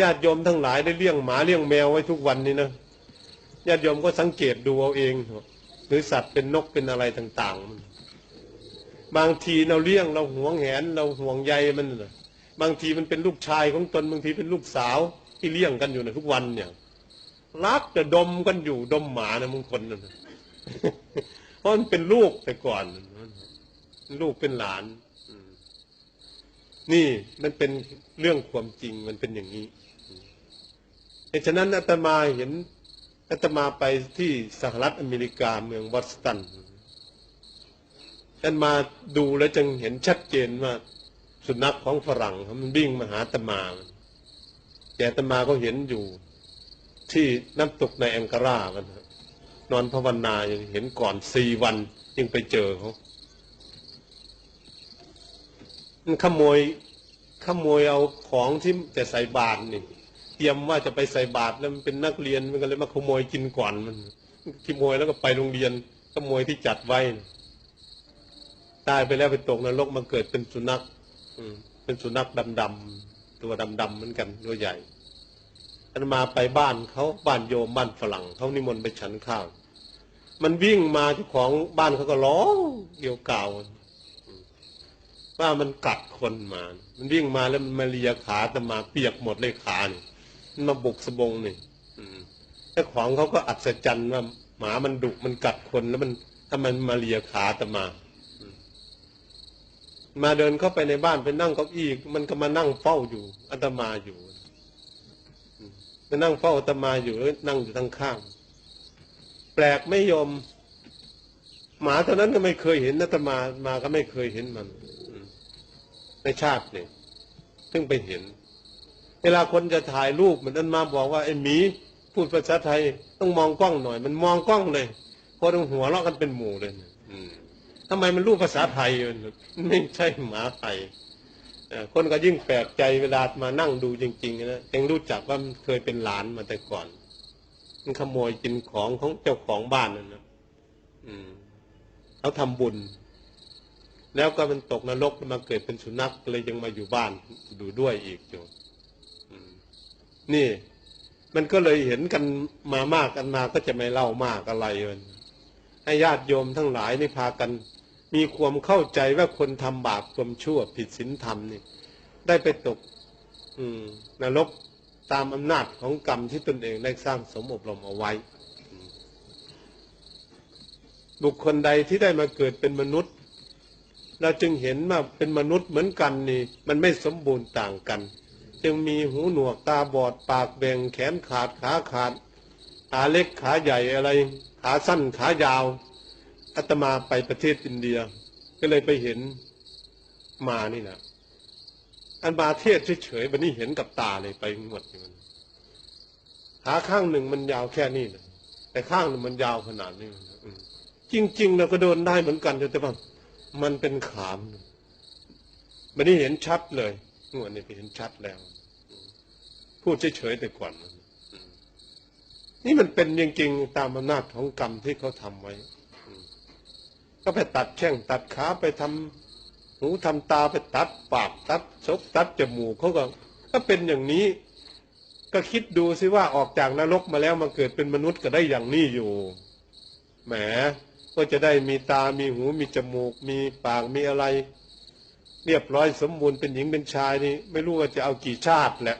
ญาติโยมทั้งหลายได้เลี้ยงหมาเลี้ยงแมวไว้ทุกวันนี้นะญาติโยมก็สังเกตดูเอาเอง หรือสัตว์เป็นนกเป็นอะไรต่างๆ บางทีเราเลี้ยงเราหวงแหน เราห่วงใยมันนะบางทีมันเป็นลูกชายของตนบางทีเป็นลูกสาวที่เลี้ยงกันอยู่ในทุกวันเนี่ยรักจะดมกันอยู่ดมหมานะบางคนนะเพราะมันเป็นลูกแต่ก่อนลูกเป็นหลาน นี่มันเป็นเรื่องความจริงมันเป็นอย่างนี้เหตุฉะนั้นอาตมาเห็นอาตมาไปที่สหรัฐอเมริกาเมืองบอสตันท่านมาดูแล้วจึงเห็นชัดเจนว่าสุนัขของฝรั่งมันวิ่งมาหาอาตมาแต่อาตมาก็เห็นอยู่ที่น้ำตกในแองการากันนะนอนภาวนายังเห็นก่อนสี่วันยังไปเจอเขา ขโมยขโมยเอาของที่จะใส่บาตรนี่เตรียมว่าจะไปใส่บาตรแล้วมันเป็นนักเรียนมันก็เลยมาขโมยกินก่อนมันขโมยแล้วก็ไปโรงเรียนขโมยที่จัดไว้ตายไปแล้วไปตกนรกมาเกิดเป็นสุนัขเป็นสุนัขดำๆตัวดำๆเหมือนกันตัวใหญ่อันมาไปบ้านเขาบ้านโยมบ้านฝรั่งเขานิมนต์ไปฉันข้าว มันวิ่งมาเจ้าของบ้านเขาก็ร้องเกี่ยวกาว ว่ามันกัดคนมา มันวิ่งมาแล้วมันมาเลียขาแต่มาเปียกหมดเลยขานี่มันมาบุกสบงนี่อืมเจ้าของเขาก็อัศจรรย์ว่าหมามันดุมันกัดคนแล้วมันถ้ามันมาเลียขาแต่มา มาเดินเข้าไปในบ้านไปนั่งเก้าอี้มันก็มานั่งเฝ้าอยู่อาตมาอยู่มานั่งเฝ้าอาตมาอยู่แล้วนั่งอยู่ทางข้าง แปลกไม่ยอมหมาตัวนั้นก็ไม่เคยเห็นอาตมามาก็ไม่เคยเห็นมัน ในชาติเนี่ยเพิ่งไปเห็น เวลาคนจะถ่ายรูปมันนั้นมาบอกว่าไอ้หมีพูดภาษาไทยต้องมองกล้องหน่อย มันมองกล้องเลยพอต้องหัวเราะกันเป็นหมู่เลยอืมทำไมมันรูปภาษาไทยมันไม่ใช่หมาไทยคนก็ยิ่งแปลกใจเวลามานั่งดูจริงๆนะยังรู้จักว่ามันเคยเป็นหลานมาแต่ก่อน มันขโมยกินของของเจ้าของบ้านนั่นนะอืมเขาทำบุญ แล้วก็มันตกนรกมาเกิดเป็นสุนัขเลยยังมาอยู่บ้านดูด้วยอีกอยู่อืมนี่ มันก็เลยเห็นกันมามากกันมาก็จะไม่เล่ามากอะไรเลยให้ญาติโยมทั้งหลายนี่พากัน มีความเข้าใจว่าคนทำบาปความชั่วผิดศีลธรรมนี่ ได้ไปตก อืมนรกตามอำนาจของกรรมที่ตนเองได้สร้างสมอบรมเอาไว้ บุคคลใดที่ได้มาเกิดเป็นมนุษย์ เราจึงเห็นว่าเป็นมนุษย์เหมือนกันนี่ มันไม่สมบูรณ์ต่างกัน จึงมีหูหนวกตาบอดปากแบ่งแขนขาดขาขาดขาเล็กขาใหญ่อะไร ขาสั้นขายาวอาตมาไปประเทศอินเดีย ก็เลยไปเห็นมานี่นะอันมาเทศเฉยๆวันนี้เห็นกับตาเลยไปหมดเลยขาข้างหนึ่งมันยาวแค่นี้นะแต่ข้างหนึ่งมันยาวขนาดนี้จริง ๆ เราก็โดนได้เหมือนกันแต่ว่า มันเป็นขามวันนี้เห็นชัดเลยงวดนี้ไปเห็นชัดแล้ว พูดเฉยๆแต่ก่อน นี่มันเป็นจริงๆตามอำนาจของกรรมที่เขาทำไว้ ก็ไปตัดแข้งตัดขาไปทำหูทำตาไปตัดปากตัดชกตัดจมูกเขาก็ก็เป็นอย่างนี้ ก็คิดดูสิว่าออกจากนรกมาแล้วมาเกิดเป็นมนุษย์ก็ได้อย่างนี้อยู่ แหม ก็จะได้มีตา มีหู มีจมูก มีปาก มีอะไร เรียบร้อยสมบูรณ์เป็นหญิงเป็นชายนี่ ไม่รู้ว่าจะเอากี่ชาติแหละ